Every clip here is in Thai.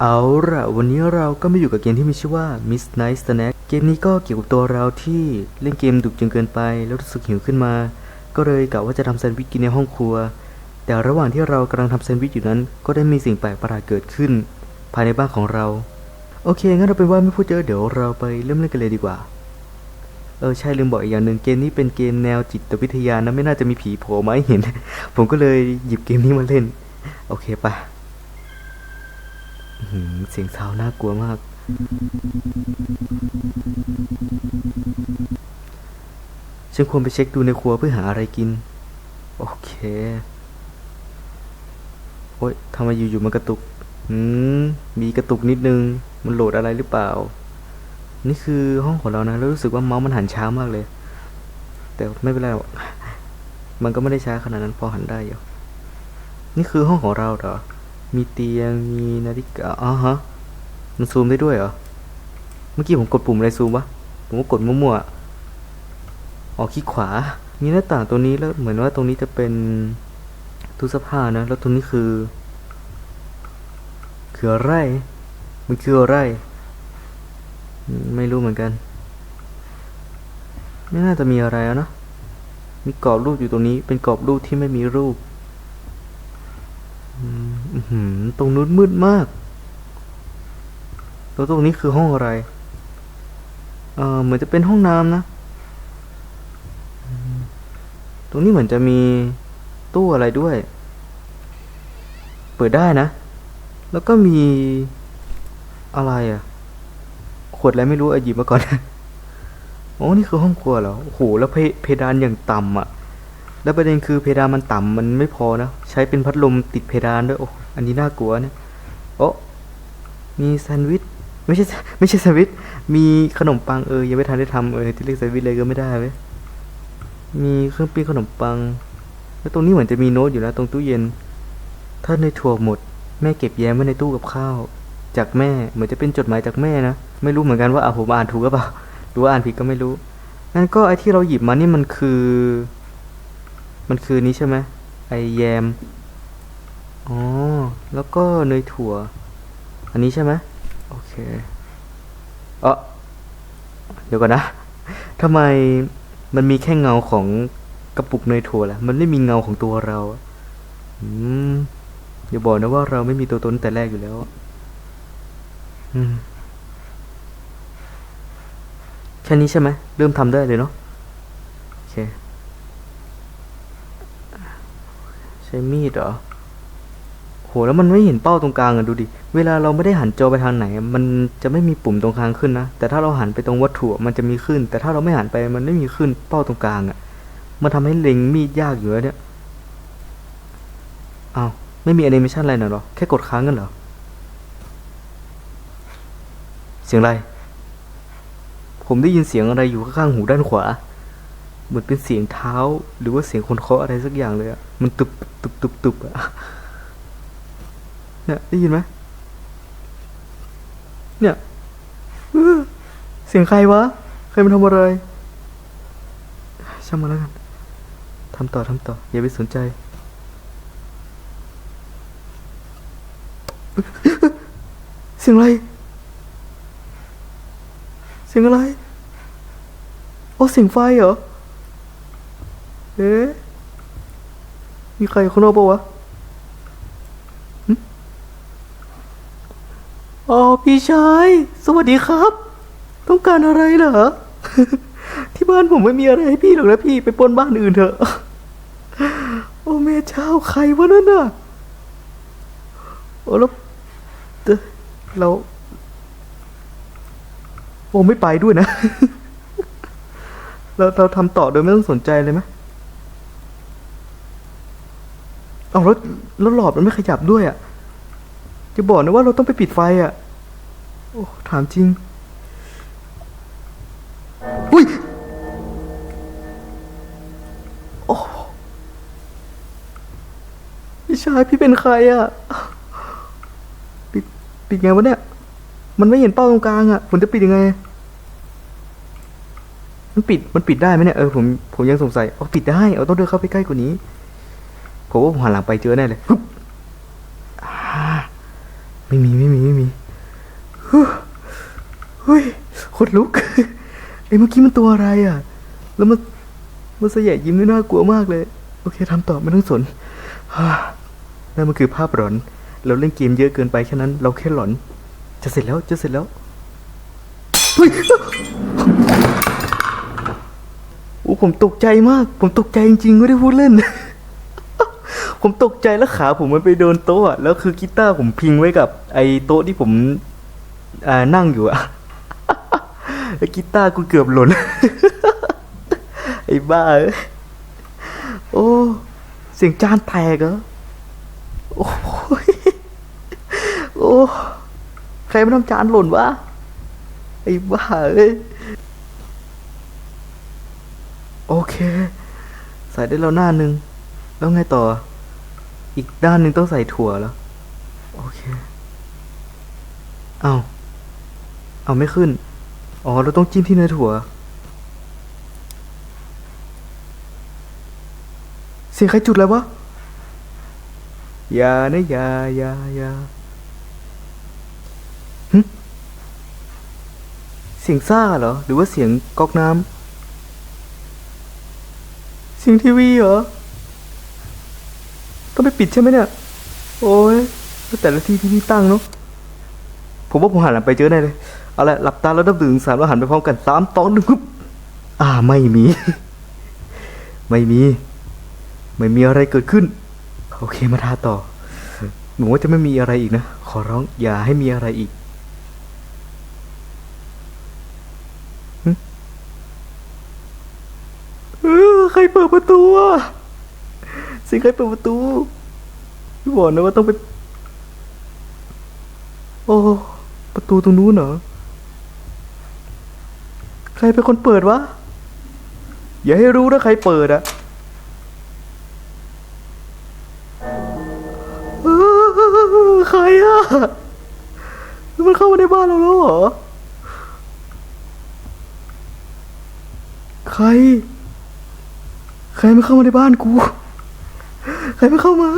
เอาล่ะวันนี้เราก็มาอยู่กับเกมที่มีชื่อว่า Miss Night Snack เกมนี้ก็เกี่ยวกับตัวเราที่เล่นเกมดึกจนเกินไป แล้วรู้สึกหิวขึ้นมา ก็เลยกะว่าจะทำแซนด์วิชกินในห้องครัว แต่ระหว่างที่เรากำลังทำแซนด์วิชอยู่นั้น ก็ได้มีสิ่งแปลกประหลาดเกิดขึ้น ภายในบ้านของเรา โอเค งั้นเราเป็นว่าไม่พูดเยอะเดี๋ยวเราไปเริ่มเล่นกันเลยดีกว่า เออใช่ลืมบอกอีกอย่างหนึ่งเกมนี้เป็นเกมแนวจิตวิทยานะไม่น่าจะมีผีโผล่มาให้เห็น ผมก็เลยหยิบเกมนี้มาเล่น โอเคปะ เสียงซาวน่ากลัวมาก ฉันควรไปเช็คดูในครัวเพื่อหาอะไรกิน โอเค โอ๊ยทำไมอยู่ๆมันกระตุก อืม มีกระตุกนิดนึง มันโหลดอะไรหรือเปล่า นี่คือห้องของเรานะ แล้วรู้สึกว่าเมาส์มันหันช้ามากเลย แต่ไม่เป็นไรหรอก มันก็ไม่ได้ช้าขนาดนั้นพอหันได้อยู่ นี่คือห้องของเราเหรอ มีเตียง มีนาฬิกาอ๋อฮะ มันซูมได้ด้วยเหรอ เมื่อกี้ผมกดปุ่มอะไรซูมวะ ผมก็กดมั่วๆอ๋อคลิกขวา มีหน้าต่างตรงนี้แล้วเหมือนว่าตรงนี้จะเป็นตู้เสื้อผ้านะ แล้วตรงนี้คือ คืออะไร มันคืออะไร ไม่รู้เหมือนกัน ไม่น่าจะมีอะไรอะนะมีกรอบรูปอยู่ตรงนี้ เป็นกรอบรูปที่ไม่มีรูป หือตรงนู้นมืดมาก แล้วตรงนี้คือห้องอะไร เออเหมือนจะเป็นห้องน้ำนะ ตรงนี้เหมือนจะมีตู้อะไรด้วย เปิดได้นะ แล้วก็มีอะไรอะ ขวดอะไรไม่รู้อะหยิบมาก่อน โอ้นี่คือห้องครัวเหรอ โอ้โห แล้วเพเพดานอย่างต่ำอะ แล้วประเด็นคือเพดานมันต่ำมันไม่พอนะ ใช้เป็นพัดลมติดเพดานด้วย โอ้อันนี้น่ากลัวเนี่ยโอ้มีแซนด์วิชไม่ใช่ไม่ใช่แซนด์วิชมีขนมปังเออยังไม่ทันได้ทำเออที่เรียกแซนด์วิชเลยก็ไม่ได้เว้ยมีเครื่องปิ้งขนมปัง แล้วตรงนี้เหมือนจะมีโน้ตอยู่นะตรงตู้เย็น ถ้าในถั่วหมด แม่เก็บแย้มไว้ในตู้กับข้าว จากแม่เหมือนจะเป็นจดหมายจากแม่นะไม่รู้เหมือนกันว่าอะผมอ่านถูกหรือเปล่าหรือว่าอ่านผิดก็ไม่รู้งั้นก็ไอที่เราหยิบมานี่มันคือ มันคือนี้ใช่ไหมไอแยมอ๋อแล้วก็เนยถั่ว อันนี้ใช่ไหมโอเคเออเดี๋ยวก่อนนะทำไมมันมีแค่เงาของกระปุกเนยถั่วล่ะ มันไม่มีเงาของตัวเราอะอืมอย่าบอกนะว่าเราไม่มีตัวตนตั้งแต่แรกอยู่แล้วอะอืมแค่นี้ใช่ไหมเริ่มทำได้เลยเนาะโอเค ใช้มีดเหรอโหแล้วมันไม่เห็นเป้าตรงกลางอะดูดิ เวลาเราไม่ได้หันจอไปทางไหน มันจะไม่มีปุ่มตรงกลางขึ้นนะ แต่ถ้าเราหันไปตรงวัตถุมันจะมีขึ้น แต่ถ้าเราไม่หันไปมันไม่มีขึ้นเป้าตรงกลางอะมันทำให้เล็งมีดยากอยู่แล้วเนี่ยอ้าวไม่มีแอนิเมชันอะไรหน่อยหรอ แค่กดค้างกันเหรอ เสียงอะไร ผมได้ยินเสียงอะไรอยู่ข้างหูด้านขวา เหมือนเป็นเสียงเท้า หรือว่าเสียงคนเคาะอะไรสักอย่างเลยอะมันตุบตุบตุบตุบอะเนี่ยได้ยินไหมเนี่ยเสียงใครวะ ใครมันทำอะไรช่างมาแล้วกันทำต่อทำต่อ อย่าไปสนใจเสียงอะไร เสียงอะไร โอ้เสียงไฟเหรอ เอ๊ะมีใครข้างนอกปะวะอ๋อพี่ชาย สวัสดีครับ ต้องการอะไรเหรอ ที่บ้านผมไม่มีอะไรให้พี่หรอกนะพี่ไปปล้นบ้านอื่นเถอะ โอ้แม่เจ้าใครวะนั่นน่ะ โอ้แล้วเอ่อเราโอ้ไม่ไปด้วยนะ เราเราทำต่อโดยไม่ต้องสนใจเลยไหม เอาแล้วแล้วหลอดมันไม่ขยับด้วยอะ่ะ จะบอกนะว่าเราต้องไปปิดไฟอะ่ะ โอ้ ถามจริง อุ้ย โอ้พี่ชายพี่เป็นใครอะ่ะ ปิด ปิดไงวะเนี่ย มันไม่เห็นเป้าตรงกลางอะ่ะ ผมจะปิดยังไง มันปิด มันปิดได้ไหมเนี่ย เออผม ผมยังสงสัย เอาปิดได้ เอาต้องเดินเข้าไปใกล้กว่านี้ ผมว่าผมหันหลังไปเจอแน่เลยฮึบไม่มีไม่มีไม่มีฮู้เฮ้ยขนลุกไอ้เมื่อกี้มันตัวอะไรอะ แล้วมันมันเสยะยิ้มด้วยน่ากลัวมากเลย โอเคทำต่อไม่ต้องสนฮ่านั่นมันคือภาพหลอน เราเล่นเกมเยอะเกินไปแค่นั้น เราแค่หลอน จะเสร็จแล้วจะเสร็จแล้วเฮ้ยโอ้ผมตกใจมาก ผมตกใจจริงๆไม่ได้พูดเล่น ผมตกใจแล้วขาผมมันไปโดนโต๊ะแล้วคือกีตาร์ผมพิงไว้กับ ไอ้โต๊ะที่ผมอ่านั่งอยู่อะแล้วกีตาร์กูเกือบหล่น ไอ้บ้าเอ้ยโอ้เสียงจานแตกเหรอโอ้ยโอ้ใครไม่ทำจานหล่นวะไอ้บ้าเอ้ยโอเค ใส่ได้แล้วหน้าหนึ่งแล้วไงต่อ อีกด้านหนึ่งต้องใส่ถั่วแล้ว โอเค เอาเอาไม่ขึ้น อ๋อ เราต้องจิ้มที่เนื้อถั่ว เสียงใครจุดแล้ววะอย่านะอย่าอย่าอย่าหึเสียงซ่าเหรอ หรือว่าเสียงก๊อกน้ำเสียงทีวีเหรอ ต้องไปปิดใช่ไหมเนี่ย โอ้ยแต่ละที่ที่พี่ตั้งเนาะผมว่าผมหันหลังไปเจอแน่เลยเอาละหลับตาแล้วนับถึงสามแล้วหันไปพร้อมกันสามตอนหนึ่งปุ๊บอ่าไม่มี ไม่มี ไม่มีอะไรเกิดขึ้น โอเคมาทาต่อหนูว่าจะไม่มีอะไรอีกนะ ขอร้องอย่าให้มีอะไรอีกใครเปิดประตูอะ เสิงใครเปิดประตูพี่บอกนะว่าต้องไป โอ้ ประตูตรงนู้นเหรอ ใครเป็นคนเปิดวะ อย่าให้รู้นะใครเปิดอะใครอะมันเข้ามาในบ้านเราแล้วเหรอ ใคร ใครไม่เข้ามาในบ้านกู ใครไม่เข้ามา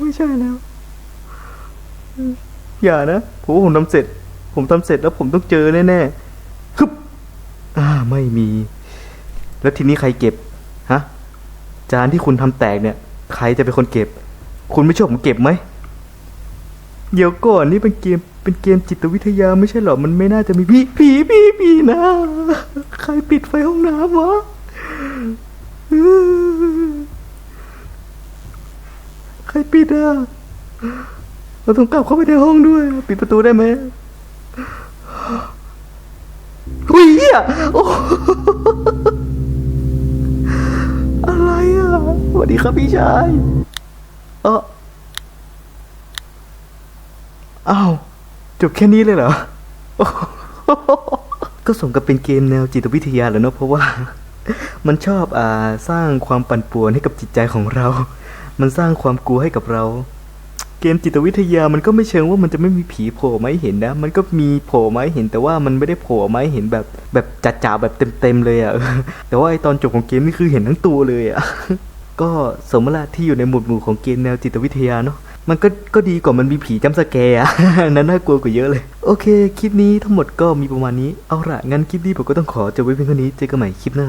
ไม่ใช่แล้ว อย่านะผมผมทำเสร็จ ผมทำเสร็จแล้วผมต้องเจอแน่ๆคึบอ่าไม่มี แล้วทีนี้ใครเก็บฮะจานที่คุณทำแตกเนี่ย ใครจะเป็นคนเก็บ คุณไม่ชอบผมเก็บไหมเดี๋ยวก่อนนี่เป็นเกมเป็นเกมจิตวิทยาไม่ใช่หรอ มันไม่น่าจะมีผีผีผีผีนะ ใครปิดไฟห้องน้ำวะ ใครปิดอะเราต้องกลับเข้าไปในห้องด้วย ปิดประตูได้ไหมอุ้ยเหี้ยโอ้อะไรอะสวัสดีครับพี่ชายเอออ้าวจบแค่นี้เลยเหรอ ก็สมกับเป็นเกมแนวจิตวิทยาแหล้วเนอะเพราะว่า มันชอบอ่าสร้างความปั่นป่วนให้กับจิตใจของเรา มันสร้างความกลัวให้กับเรา เกมจิตวิทยามันก็ไม่เชิงว่ามันจะไม่มีผีโผล่ไมาให้เห็นนะ มันก็มีโผล่ไมาให้เห็นแต่ว่ามันไม่ได้โผล่ไมาให้เห็นแบบแบบจ๋าแบบเต็มๆเลยอะ่ะ แต่ว่าไอตอนจบของเกมนี่คือเห็นทั้งตัวเลยอะ่ะ ก็สมละที่อยู่ในหมวดหมู่ของเกมแนวจิตวิทยาเนาะมันก็ก็ดีกว่ามันมีผีจำสแกร์อะนั้นน่ากลัวกว่าเยอะเลย โอเค คลิปนี้ทั้งหมดก็มีประมาณนี้ เอาละงั้นคลิปนี้ผมก็ต้องขอจบไว้เพียงเท่านี้ เจอกันใหม่คลิปหน้า